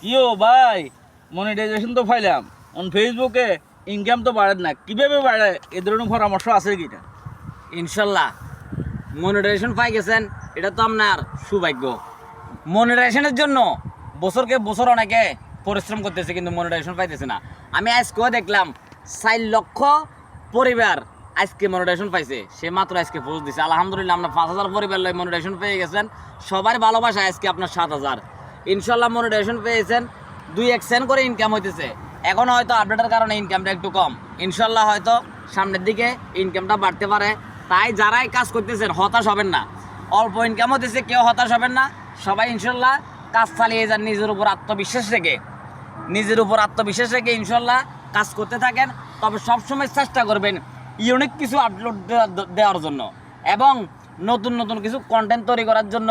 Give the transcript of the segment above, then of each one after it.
কিও ভাই মনিটাইজেশন তো ফাইলাম। অন ফেসবুকে ইনকাম তো বাড়ে না। কীভাবে বাড়ে এ পরামর্শ আছে কিনা ইনশাল্লাহ। মনিটাইজেশন পাই গেছেন, এটা তো আপনার সৌভাগ্য। মনিটাইজেশনের জন্য বছরকে বছর অনেকে পরিশ্রম করতেছে, কিন্তু মনিটাইজেশন পাইতেছে না। আমি আজকেও দেখলাম, চার লক্ষ পরিবার আজকে মনিটাইজেশন পাইছে। সে মাত্র আজকে পোস্ট দিছে। আলহামদুলিল্লাহ আপনার পাঁচ হাজার পরিবার লয় মনিটাইজেশন পেয়ে গেছেন। সবার ভালোবাসা আজকে আপনার সাত হাজার। ইনশাল্লাহ মনিটাইজেশন পেয়েছেন। দুই এক সেন্ট করে ইনকাম হইতেছে। এখন হয়তো আপডেটের কারণে ইনকামটা একটু কম। ইনশাল্লাহ হয়তো সামনের দিকে ইনকামটা বাড়তে পারে। তাই যারাই কাজ করতেছেন, হতাশ হবেন না। অল্প ইনকাম হতেছে কেউ হতাশ হবেন না। সবাই ইনশাল্লাহ কাজ চালিয়ে যান, নিজের উপর আত্মবিশ্বাস রেখে। নিজের উপর আত্মবিশ্বাস রেখে ইনশাল্লাহ কাজ করতে থাকেন। তবে সবসময় চেষ্টা করবেন ইউনিক কিছু আপলোড দেওয়ার জন্য। এবং নতুন নতুন কিছু কন্টেন্ট তৈরি করার জন্য।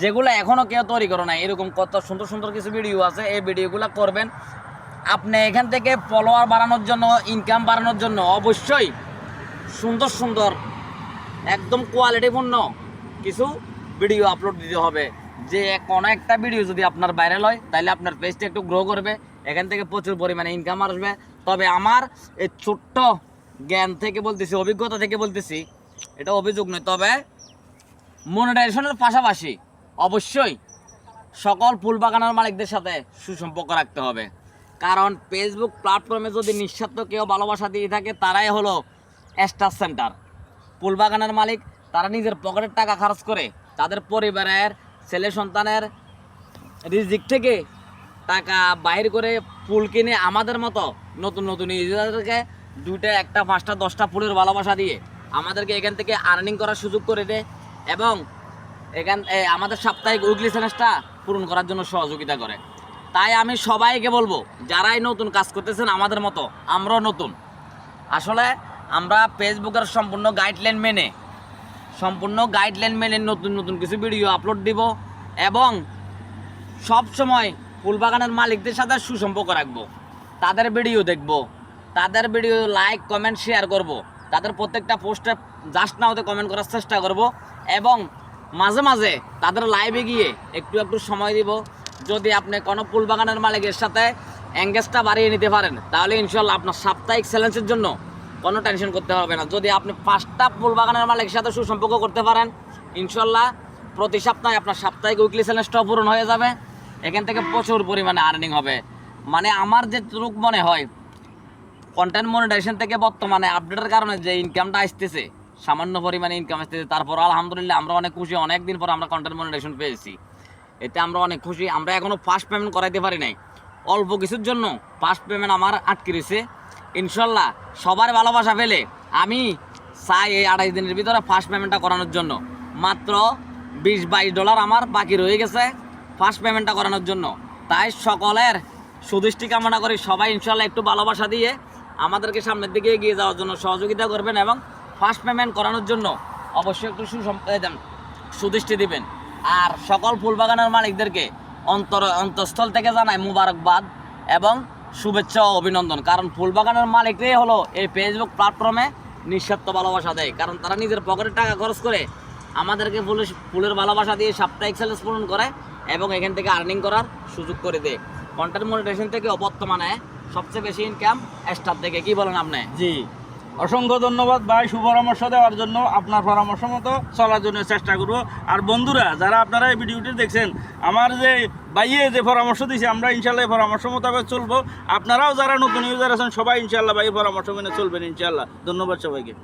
যেগুলো এখনও কেউ তৈরি করে নাই, এরকম কত সুন্দর সুন্দর কিছু ভিডিও আছে, এই ভিডিওগুলো করবেন। আপনি এখান থেকে ফলোয়ার বাড়ানোর জন্য ইনকাম বাড়ানোর জন্য অবশ্যই সুন্দর সুন্দর, একদম কোয়ালিটিপূর্ণ কিছু ভিডিও আপলোড দিতে হবে। যে কোনো একটা ভিডিও যদি আপনার ভাইরাল হয়, তাহলে আপনার পেজটা একটু গ্রো করবে, এখান থেকে প্রচুর পরিমাণে ইনকাম আসবে। তবে আমার এই ছোট্ট জ্ঞান থেকে বলতেছি, অভিজ্ঞতা থেকে বলতেছি, এটা অভিযোগ নয়, তবে মনিটাইজেশনের পাশাপাশি অবশ্যই সকল ফুল বাগানের মালিকদের সাথে সুসম্পর্ক রাখতে হবে। কারণ ফেসবুক প্ল্যাটফর্মে যদি নিঃস্বার্থ কেউ ভালোবাসা দিয়ে থাকে, তারাই হলো স্টার সেন্টার ফুল বাগানের মালিক, তারা নিজের পকেটের টাকা খরচ করে তাদের পরিবারের ছেলে সন্তানের রিজিক থেকে টাকা বাইর করে ফুল কিনে আমাদের মতো নতুন নতুন ইউজারদেরকে দুইটা, একটা, পাঁচটা, দশটা ফুলের ভালোবাসা দিয়ে আমাদেরকে এখান থেকে আর্নিং করার সুযোগ করে দেয় এবং এখান আমাদের সাপ্তাহিক উইকলি চ্যালেঞ্জটা পূরণ করার জন্য সহযোগিতা করে। তাই আমি সবাইকে বলব, যারাই নতুন কাজ করতেছেন আমাদের মতো, আমরাও নতুন। আসলে আমরা ফেসবুকের সম্পূর্ণ গাইডলাইন মেনে, সম্পূর্ণ গাইডলাইন মেনে নতুন নতুন কিছু ভিডিও আপলোড দিব এবং সব সময় ফুলবাগানের মালিকদের সাথে সুসম্পর্ক রাখব। তাদের ভিডিও দেখব, তাদের ভিডিও লাইক, কমেন্ট, শেয়ার করব, তাদের প্রত্যেকটা পোস্টে জাস্ট না হতে কমেন্ট করার চেষ্টা করব এবং মাঝে মাঝে তাদের লাইভে গিয়ে একটু একটু সময় দিব। যদি আপনি কোনো ফুলবাগানের মালিকের সাথে এঙ্গেজটা বাড়িয়ে নিতে পারেন, তাহলে ইনশাল্লাহ আপনার সাপ্তাহিক চ্যালেঞ্জের জন্য কোনো টেনশন করতে হবে না। যদি আপনি পাঁচটা ফুলবাগানের মালিকের সাথে সুসম্পর্ক করতে পারেন ইনশাল্লাহ প্রতি সপ্তাহে আপনার সাপ্তাহিক উইকলি চ্যালেঞ্জটাও পূরণ হয়ে যাবে। এখান থেকে প্রচুর পরিমাণে আর্নিং হবে। মানে আমার যে রূপ মনে হয় কন্টেন্ট মনিটাইজেশন থেকে বর্তমানে আপডেটের কারণে যে ইনকামটা আসতেছে সামান্য পরিমাণে ইনকাম আসতেছে। তারপর আলহামদুলিল্লাহ আমরা অনেক খুশি। অনেক দিন পর আমরা কন্টেন্ট মনিটাইজেশন পেয়েছি। এতে আমরা অনেক খুশি। আমরা এখনও ফার্স্ট পেমেন্ট করাইতে পারি নাই। অল্প কিছুর জন্য ফার্স্ট পেমেন্ট আমার আটকে রয়েছে। ইনশাল্লাহ সবার ভালোবাসা পেলে আমি চাই এই আড়াই দিনের ভিতরে ফার্স্ট পেমেন্টটা করানোর জন্য। মাত্র বিশ বাইশ ডলার আমার বাকি রয়ে গেছে ফার্স্ট পেমেন্টটা করানোর জন্য। তাই সকলের সুদৃষ্টি কামনা করি। সবাই ইনশাল্লাহ একটু ভালোবাসা দিয়ে আমাদেরকে সামনের দিকে এগিয়ে যাওয়ার জন্য সহযোগিতা করবেন এবং ফার্স্ট পেমেন্ট করানোর জন্য অবশ্যই একটু সুদৃষ্টি দিবেন। আর সকল ফুলবাগানের মালিকদেরকে অন্তর অন্তঃস্থল থেকে জানাই মুবারকবাদ এবং শুভেচ্ছা ও অভিনন্দন। কারণ ফুলবাগানের মালিকরাই হলো এই ফেসবুক প্ল্যাটফর্মে নিঃস্বার্থ ভালোবাসা দেয়। কারণ তারা নিজের পকেটের টাকা খরচ করে আমাদেরকে ফুলের ফুলের ভালোবাসা দিয়ে সাপ্তাহিক চ্যালেঞ্জ পূরণ করে এবং এখান থেকে আর্নিং করার সুযোগ করে দেয়। কন্টেন্ট মনিটাইজেশন থেকে বর্তমানে সবচেয়ে বেশি ইনকাম স্টার থেকে কি বলেন আপনি? জি। অসংখ্য ধন্যবাদ ভাই সুপরামর্শ দেওয়ার জন্য আপনার পরামর্শ মতো চলার জন্য চেষ্টা করব। আর বন্ধুরা, যারা আপনারা এই ভিডিওটি দেখছেন, আমার যে ভাইয়ে যে পরামর্শ দিয়েছে আমরা ইনশাল্লাহ পরামর্শ মোতাবেক চলবো। আপনারাও যারা নতুন ইউজার আছেন, সবাই ইনশাল্লাহ ভাই পরামর্শ মেনে চলবেন ইনশাল্লাহ ধন্যবাদ সবাইকে।